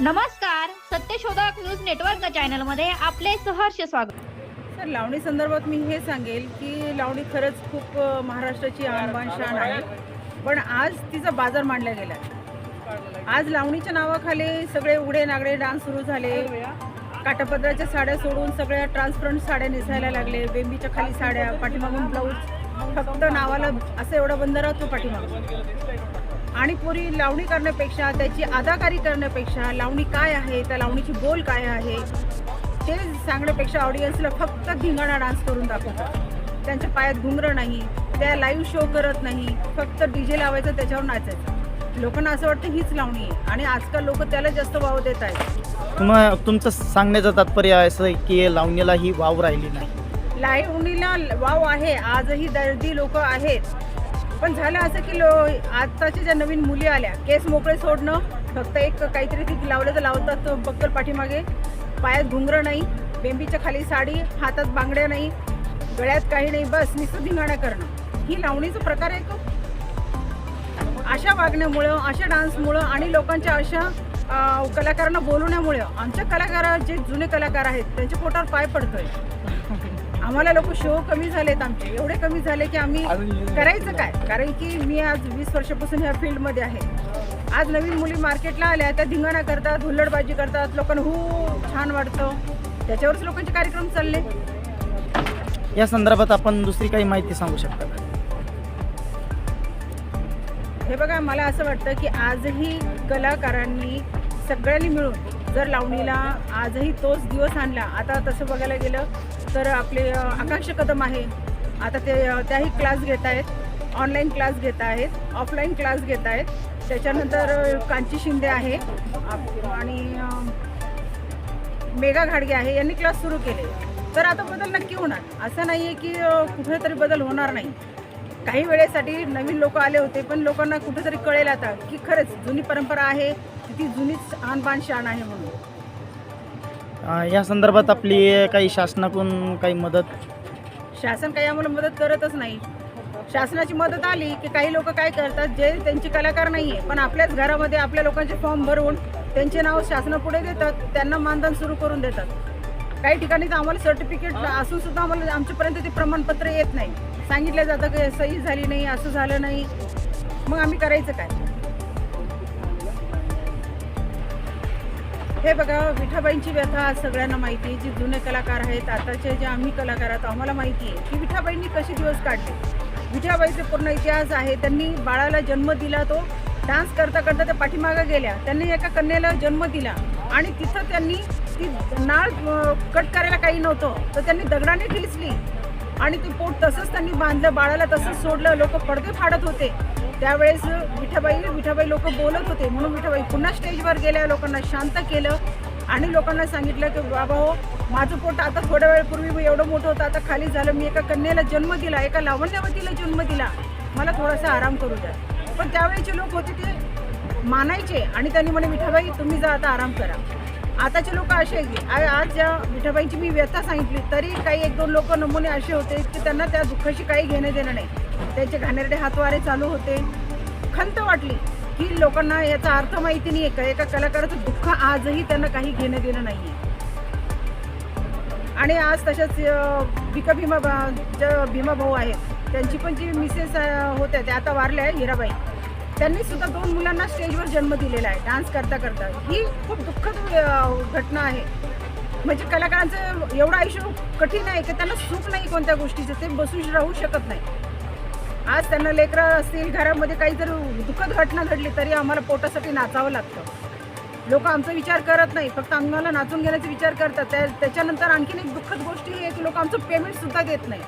नमस्कार सत्यशोधक news network चॅनलमध्ये आपले सहर्ष स्वागत. सर लावणी संदर्भात मी हे सांगेल की लावणी खरंच खूप महाराष्ट्राची आणबाण शान आहे. पण आज तिचा बाजार मांडला गेला. आज लावणीच्या नावाखाली सगळे उडे नागडे डान्स सुरू झाले. काटापदराच्या साड्या सोडून सगळ्या ट्रान्सपरंट साड्या नेसायला लागले. बेंबीच्या खाली साड्या पाठीमागून ब्लाऊज फक्त नावाला असं एवढा बंद राहतो पाठीमागून आणि पुरी लावणी करण्यापेक्षा त्याची अदाकारी करण्यापेक्षा लावणी काय आहे त्या लावणीची बोल काय आहे ते सांगण्यापेक्षा ऑडियन्सला फक्त धिंगाणा डान्स करून दाखवतात. त्यांच्या पायात घुंगरं नाही त्या लाईव्ह शो करत नाही फक्त डीजे लावायचं त्याच्यावर नाचायचं. लोकांना असं वाटतं हीच लावणी आहे. आणि आजकाल लोक त्याला जास्त वाव देत आहेत. तुम्हा तुमचं सांगण्याचं तात्पर्य असं की लावणीला ही वाव राहिली नाही. लाईव्हनीला वाव आहे आजही दर्दी लोक आहेत. पण झालं असं की लो आत्ताच्या ज्या नवीन मुली आल्या केस मोकळे सोडणं फक्त एक काहीतरी ती लावलं तर लावतात बक्कल पाठीमागे. पायात घुंगरं नाही बेंबीच्या खाली साडी हातात बांगड्या नाही गळ्यात काही नाही बस नुसतं धिंगाणा करणं. ही लावणीचा प्रकार आहे तो अशा वागण्यामुळं अशा डान्समुळं आणि लोकांच्या अशा कलाकारांना बोलवण्यामुळं आमच्या कलाकार जे जुने कलाकार आहेत त्यांच्या पोटावर पाय पडतोय. आम्हाला लोक शो कमी झालेत आमचे. एवढे कमी झाले की आम्ही करायचं काय? कारण की मी आज वीस वर्षापासून ह्या फील्डमध्ये आहे. आज नवीन मुली मार्केटला आल्या त्या धिंगाणा करतात हुल्लडबाजी करतात लोकांना हू छान वाटतं. त्याच्यावरच लोकांचे कार्यक्रम चालले. या संदर्भात आपण दुसरी काही माहिती सांगू शकता का? हे बघा मला असं वाटतं की आजही कलाकारांनी सगळ्यांनी मिळून जर लावणीला आजही तोच दिवस आणला आता तसं बघायला गेलं तर आपले आकांक्ष कदम आहे. आता ते त्याही क्लास घेत आहेत. ऑनलाईन क्लास घेत आहेत. ऑफलाईन क्लास घेत आहेत. त्याच्यानंतर कांची शिंदे आहे. आणि मेघा घाडगे आहे. यांनी क्लास सुरू केले. तर आता बदल नक्की होणार. असं नाही आहे की कुठेतरी बदल होणार नाही. काही वेळेसाठी नवीन लोक आले होते पण लोकांना कुठेतरी कळेल आता की खरंच जुनी परंपरा आहे. ती जुनीच आणबाण शान आहे म्हणून. अं, या संदर्भात आपली काही शासनाकडून काही मदत? शासन काही आम्हाला मदत करतच नाही. शासनाची मदत आली की काही लोक काय करतात जे त्यांचे कलाकार नाही आहे पण आपल्याच घरामध्ये आपल्या लोकांचे फॉर्म भरवून त्यांचे नाव शासनापुढे देतात त्यांना मानधन सुरू करून देतात. काही ठिकाणी तर आम्हाला सर्टिफिकेट असून सुद्धा आम्हाला आमच्यापर्यंत ते प्रमाणपत्र येत नाही. सांगितलं जातं की सही झाली नाही असं झालं नाही. मग आम्ही करायचं काय? हे बघा विठाबाईंची व्यथा आज सगळ्यांना माहिती आहे. जे जुने कलाकार आहेत आताचे जे आम्ही कलाकार आहोत आम्हाला माहिती आहे की विठाबाईंनी कसे दिवस काढले. विठाबाईचा पूर्ण इतिहास आहे. त्यांनी बाळाला जन्म दिला तो. डान्स करता करता त्या पाठीमागं गेल्या. त्यांनी एका कन्याला जन्म दिला. आणि तिथं त्यांनी ती नाळ कट करायला काही नव्हतं. तर त्यांनी दगडाने ठेचली आणि ते पोट तसंच त्यांनी बांधलं. बाळाला तसंच सोडलं. लोक पडदे फाडत होते. त्यावेळेस विठाबाई विठाबाई लोक बोलत होते. म्हणून विठाबाई पुन्हा स्टेजवर गेल्या लोकांना शांत केलं आणि लोकांना सांगितलं की बाबा हो माझं पोट आता थोड्या वेळपूर्वी एवढं मोठं होतं आता खाली झालं. मी एका कन्याला जन्म दिला एका लावण्यावतीला जन्म दिला. मला थोडासा आराम करू द्या. पण त्यावेळेचे लोक होते ते मानायचे आणि त्यांनी म्हणे विठाबाई तुम्ही जा आता आराम करा. आताचे लोक असे आज ज्या विठाबाईंची मी व्यथा सांगितली तरी काही एक दोन लोक नमुने असे होते की त्यांना त्या दुःखाशी काही घेणं देणं नाही. त्यांचे घाणेरडे हातवारे चालू होते. खंत वाटली की लोकांना याचा अर्थ माहिती नाही आहे का एका कलाकाराचं दुःख आजही त्यांना काही घेणं देणं नाही आहे आणि आज तशाच अं, भिका भीमा ज्या भीमा भाऊ आहेत त्यांची पण जी मिसेस होत्या त्या आता वारल्या आहे हिराबाई. त्यांनी सुद्धा दोन मुलांना स्टेजवर जन्म दिलेला आहे डान्स करता करता. ही खूप दुःखद घटना आहे. म्हणजे कलाकारांचं एवढं आयुष्य कठीण आहे की त्यांना सुख नाही कोणत्या गोष्टीचं ते बसून राहू शकत नाही. आज त्यांना लेकरं असतील घरामध्ये काही जर दुःखद घटना घडली तरी आम्हाला पोटासाठी नाचावं लागतं. लोक आमचा विचार करत नाही फक्त आम्हाला नाचून घेण्याचा विचार करतात. त्या त्याच्यानंतर आणखीन एक दुःखद गोष्ट ही आहे की लोक आमचं पेमेंटसुद्धा देत नाही.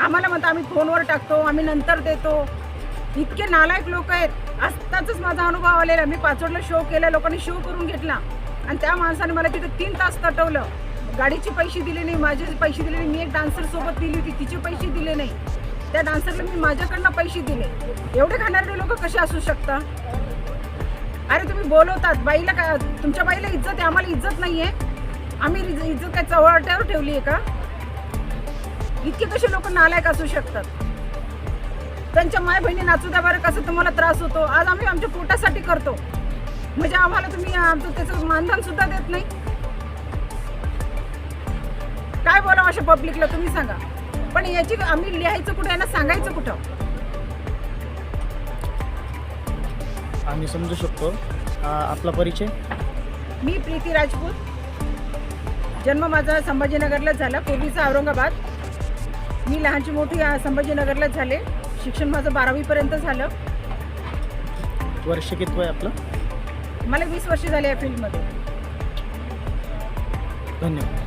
आम्हाला म्हणतात आम्ही फोनवर टाकतो आम्ही नंतर देतो. इतके नालायक लोक आहेत. आत्ताच माझा अनुभव आलेला मी पाचवडला शो केला लोकांनी शो करून घेतला. आणि त्या माणसाने मला तिथे तीन तास तटवलं. गाडीचे पैसे दिले नाही माझे पैसे दिले नाही. मी एक डान्सरसोबत दिली होती तिचे पैसे दिले नाही. त्या डान्सरला मी माझ्याकडनं पैसे दिले. एवढे खाणारे लोक कसे असू शकतात अरे तुम्ही बोलवतात बाईला का तुमच्या बाईला इज्जत आहे आम्हाला इज्जत नाही आहे आम्ही इज्जत काय चव्हाट्यावर ठेवली आहे का? इतके कसे लोक नालायक असू शकतात? त्यांच्या माय बहिणी नाचू द्या बरं कसं तुम्हाला त्रास होतो? आज आम्ही आमच्या पोटासाठी करतो. म्हणजे आम्हाला तुम्ही आमचं त्याचं मानधन सुद्धा देत नाही. काय बोलाव अशा पब्लिकला तुम्ही सांगा. पण याची आम्ही लिहायचं कुठं यांना सांगायचं कुठं? आम्ही समजू शकतो. आपला परिचय? मी प्रीती राजपूत. जन्म माझा संभाजीनगरलाच झाला. पूर्वीचा औरंगाबाद. मी लहानची मोठी संभाजीनगरलाच झाले. शिक्षण माझं बारावीपर्यंत झालं. वर्ष कितवं आहे आपलं? मला वीस वर्ष झाले या फील्डमध्ये. धन्यवाद.